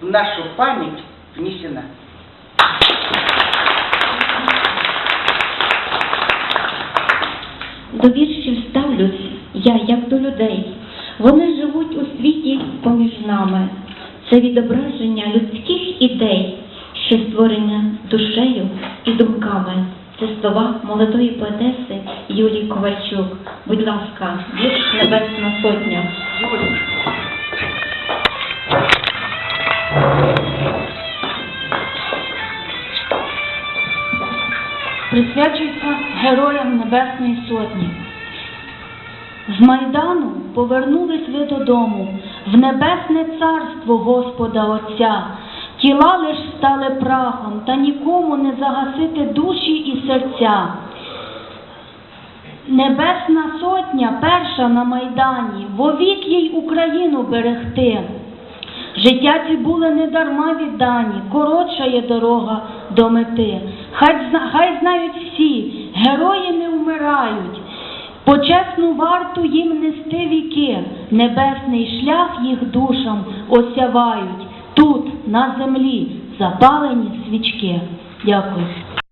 в нашу память внесена. До віршів ставлюсь я, як до людей. Вони живуть у світі поміж нами. Це відображення людських ідей, що створення душею і думками. Це слова молодої поетеси Юлії Ковальчук. Будь ласка, вірш Небесна Сотня. Юля. Присвячується героям Небесної Сотні. З Майдану повернулись ви додому, в небесне царство Господа Отця. Тіла лиш стали прахом, та нікому не загасити душі і серця. Небесна сотня перша на Майдані, вовік їй Україну берегти. Життя ці були не дарма віддані, коротша є дорога до мети. Хай, хай знають всі, герої не вмирають, почесну варту їм нести віки, небесний шлях їх душам осявають. Тут, на землі, запалені свічки. Дякую.